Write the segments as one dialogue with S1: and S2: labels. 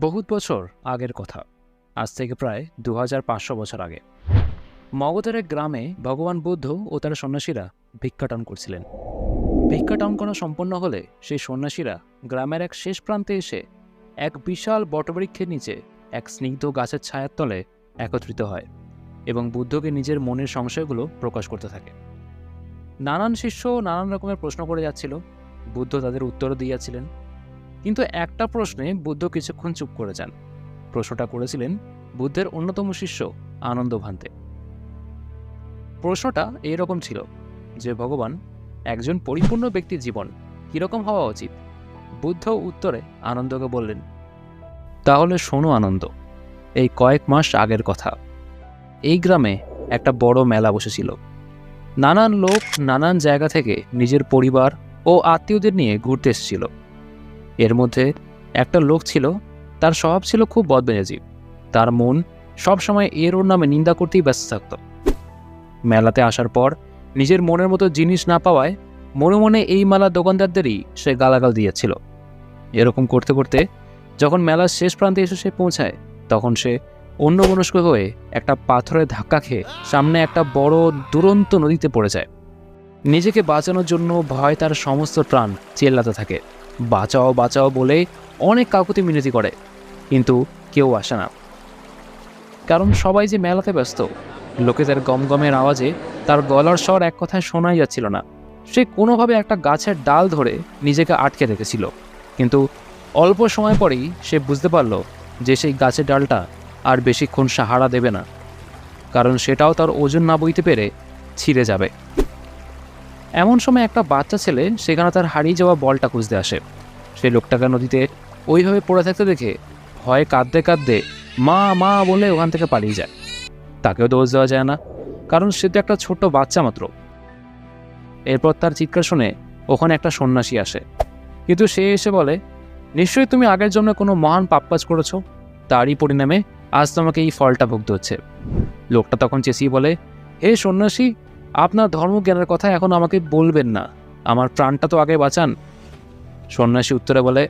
S1: বহুত বছর আগের কথা। আজ থেকে প্রায় দু হাজার পাঁচশো বছর আগে। মগধের এক গ্রামে ভগবান বুদ্ধ ও তার সন্ন্যাসীরা ভিক্ষাটন করছিলেন। ভিক্ষাটন করা সম্পন্ন হলে সেই সন্ন্যাসীরা গ্রামের এক শেষ প্রান্তে এসে এক বিশাল বটবৃক্ষের নিচে এক স্নিগ্ধ গাছের ছায়ার তলে একত্রিত হয় এবং বুদ্ধকে নিজের মনের সংশয়গুলো প্রকাশ করতে থাকে। নানান শিষ্য নানান রকমের প্রশ্ন করে যাচ্ছিল। বুদ্ধ তাদের উত্তরও দিয়েছিলেন। কিন্তু একটা প্রশ্নে বুদ্ধ কিছুক্ষণ চুপ করে যান। প্রশ্নটা করেছিলেন বুদ্ধের অন্যতম শিষ্য আনন্দ ভান্তে। প্রশ্নটা এরকম ছিল যে, ভগবান, একজন পরিপূর্ণ ব্যক্তির জীবন কীরকম হওয়া উচিত? বুদ্ধ উত্তরে আনন্দকে বললেন, তাহলে শোনো আনন্দ, এই কয়েক মাস আগের কথা। এই গ্রামে একটা বড় মেলা বসেছিল। নানান লোক নানান জায়গা থেকে নিজের পরিবার ও আত্মীয়দের নিয়ে ঘুরতে এসেছিল। এর মধ্যে একটা লোক ছিল, তার স্বভাব ছিল খুব বদমেজাজি। তার মন সবসময় এর ওর নামে নিন্দা করতেই ব্যস্ত থাকত। মেলাতে আসার পর নিজের মনের মতো জিনিস না পাওয়ায় মনে মনে এই মেলার দোকানদারদেরই সে গালাগাল দিয়েছিল। এরকম করতে করতে যখন মেলার শেষ প্রান্তে এসে সে পৌঁছায়, তখন সে অন্য মনস্ক হয়ে একটা পাথরের ধাক্কা খেয়ে সামনে একটা বড় দুরন্ত নদীতে পড়ে যায়। নিজেকে বাঁচানোর জন্য ভয় তার সমস্ত প্রাণ চেল্লাতে থাকে। বাঁচাও বাঁচাও বলে অনেক কাকুতি মিনতি করে, কিন্তু কেউ আসে না। কারণ সবাই যে মেলাতে ব্যস্ত, লোকেদের গমগমের আওয়াজে তার গলার স্বর এক কথায় শোনাই যাচ্ছিল না। সে কোনোভাবে একটা গাছের ডাল ধরে নিজেকে আটকে রেখেছিল, কিন্তু অল্প সময় পরেই সে বুঝতে পারল যে সেই গাছের ডালটা আর বেশিক্ষণ সাহারা দেবে না, কারণ সেটাও তার ওজন না বইতে পেরে ছিঁড়ে যাবে। এমন সময় একটা বাচ্চা ছেলে সেখানে তার হারিয়ে যাওয়া বলটা খুঁজতে আসে। সেই লোকটাকে নদীতে ওইভাবে পড়ে থাকতে দেখে ভয়ে কাঁদতে কাঁদতে মা মা বলে ওখান থেকে পালিয়ে যায়। তাকেও দোষ দেওয়া যায় না, কারণ সে তো একটা ছোট্ট বাচ্চা মাত্র। এরপর তার চিৎকার শুনে ওখানে একটা সন্ন্যাসী আসে। কিন্তু সে এসে বলে, নিশ্চয়ই তুমি আগের জন্য কোনো মহান পাপ কাজ করেছ? তারই পরিণামে আজ তোমাকে এই ফলটা ভুগতে হচ্ছে। লোকটা তখন চেঁচিয়ে বলে, হে সন্ন্যাসী আপনার ধর্মজ্ঞানের কথা এখন আমাকে বলবেন না। আমার প্রাণটা তো আগে বাঁচান। সন্ন্যাসী উত্তরে বলে,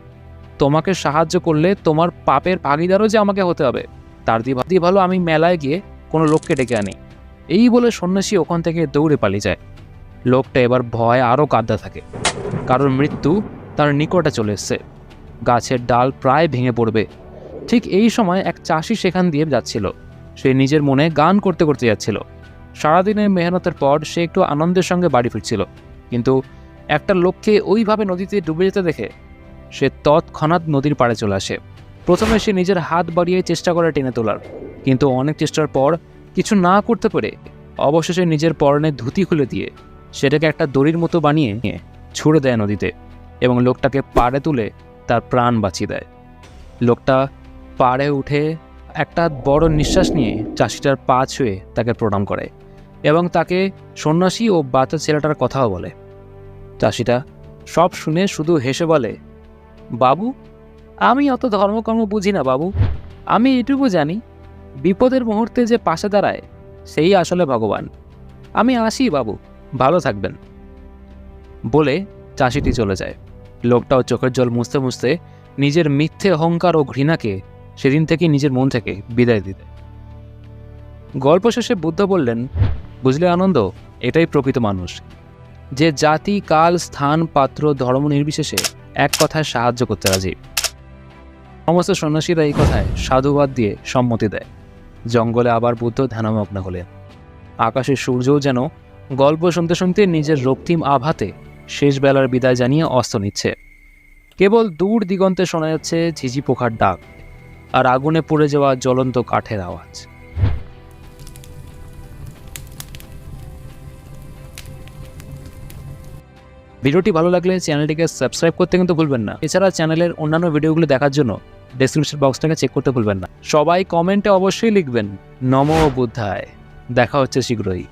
S1: তোমাকে সাহায্য করলে তোমার পাপের ভাগিদারও যে আমাকে হতে হবে। তার দিয়ে ভালো আমি মেলায় গিয়ে কোনো লোককে ডেকে আনি। এই বলে সন্ন্যাসী ওখান থেকে দৌড়ে পালিয়ে যায়। লোকটা এবার ভয় আরও কাঁদতে থাকে। কারণ মৃত্যু তার নিকটে চলে এসছে। গাছের ডাল প্রায় ভেঙে পড়বে। ঠিক এই সময় এক চাষি সেখান দিয়ে যাচ্ছিল। সে নিজের মনে গান করতে করতে যাচ্ছিল। সারাদিনের মেহনতের পর সে একটু আনন্দের সঙ্গে বাড়ি ফিরছিল। কিন্তু একটা লোককে ওইভাবে নদীতে ডুবে যেতে দেখে সে তৎক্ষণাৎ নদীর পাড়ে চলে আসে। প্রথমে সে নিজের হাত বাড়িয়ে চেষ্টা করে টেনে তোলার। কিন্তু অনেক চেষ্টার পর কিছু না করতে পেরে অবশেষে নিজের পরনে ধুতি খুলে দিয়ে সেটাকে একটা দড়ির মতো বানিয়ে নিয়ে ছুড়ে দেয় নদীতে এবং লোকটাকে পাড়ে তুলে তার প্রাণ বাঁচিয়ে দেয়। লোকটা পাড়ে উঠে একটা বড় নিঃশ্বাস নিয়ে চাষিটার পা ছুঁয়ে তাকে প্রণাম করে। এবং তাকে সন্ন্যাসী ও বাচ্চা ছেলেটার কথাও বলে। চাষিটা সব শুনে শুধু হেসে বলে, বাবু, আমি অত ধর্মকর্ম বুঝি না বাবু। আমি এটুকু জানি, বিপদের মুহূর্তে যে পাশে দাঁড়ায়, সেই আসলে ভগবান। আমি আসি বাবু, ভালো থাকবেন। বলে চাষিটি চলে যায়। লোকটাও চোখের জল মুছতে মুছতে নিজের মিথ্যে অহংকার ও ঘৃণাকে সেদিন থেকে নিজের মন থেকে বিদায় দিতে। গল্প শেষে বুদ্ধ বললেন বুঝলে আনন্দ? এটাই প্রকৃত মানুষ। যে জাতি, কাল, স্থান, পাত্র, ধর্ম নির্বিশেষে এক কথায় সাহায্য করতে রাজি। সমস্ত সন্ন্যাসীরা এই কথায় সাধুবাদ দিয়ে সম্মতি দেয়। জঙ্গলে আবার বুদ্ধ ধ্যানমগ্ন হলেন। আকাশের সূর্যও যেন গল্প শুনতে শুনতে নিজের রক্তিম আভাতে শেষ বেলার বিদায় জানিয়ে অস্ত নিচ্ছে। কেবল দূর দিগন্তে শোনা যাচ্ছে ঝিঝি পোখার ডাক আর আগুনে পড়ে যাওয়া জ্বলন্ত কাঠের আওয়াজ। ভিডিওটি ভালো লাগলে চ্যানেলটিকে সাবস্ক্রাইব করতে কিন্তু ভুলবেন না। এছাড়া চ্যানেলের অন্যান্য ভিডিওগুলো দেখার জন্য ডেসক্রিপশন বক্সটাকে চেক করতে ভুলবেন না। সবাই কমেন্টে অবশ্যই লিখবেন, নম বুদ্ধায়। দেখা হচ্ছে শীঘ্রই।